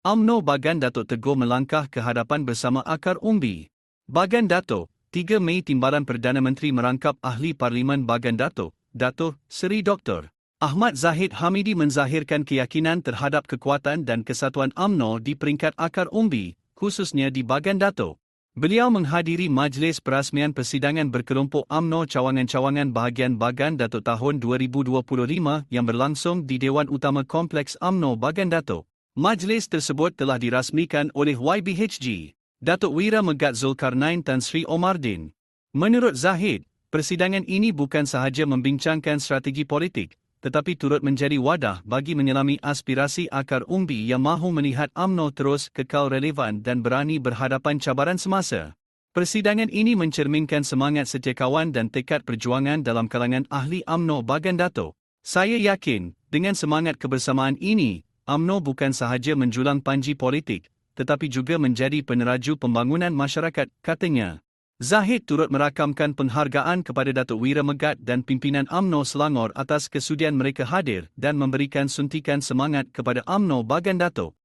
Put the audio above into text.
AMNO Bagan Datuk Teguh melangkah ke hadapan bersama akar umbi. Bagan Datuk, 3 Mei Timbalan Perdana Menteri merangkap Ahli Parlimen Bagan Datuk, Datuk Seri Dr. Ahmad Zahid Hamidi menzahirkan keyakinan terhadap kekuatan dan kesatuan AMNO di peringkat akar umbi, khususnya di Bagan Datuk. Beliau menghadiri majlis perasmian persidangan berkelompok AMNO cawangan-cawangan bahagian Bagan Datuk tahun 2025 yang berlangsung di Dewan Utama Kompleks AMNO Bagan Datuk. Majlis tersebut telah dirasmikan oleh YBHG, Datuk Wira Megat Zulkarnain Tan Sri Omardin. Menurut Zahid, persidangan ini bukan sahaja membincangkan strategi politik, tetapi turut menjadi wadah bagi menyelami aspirasi akar umbi yang mahu melihat AMNO terus kekal relevan dan berani berhadapan cabaran semasa. Persidangan ini mencerminkan semangat setiakawan dan tekad perjuangan dalam kalangan ahli AMNO Bagan Dato. Saya yakin, dengan semangat kebersamaan ini, AMNO bukan sahaja menjulang panji politik, tetapi juga menjadi peneraju pembangunan masyarakat, katanya. Zahid turut merakamkan penghargaan kepada Datuk Wira Megat dan pimpinan AMNO Selangor atas kesudian mereka hadir dan memberikan suntikan semangat kepada AMNO Bagan Datuk.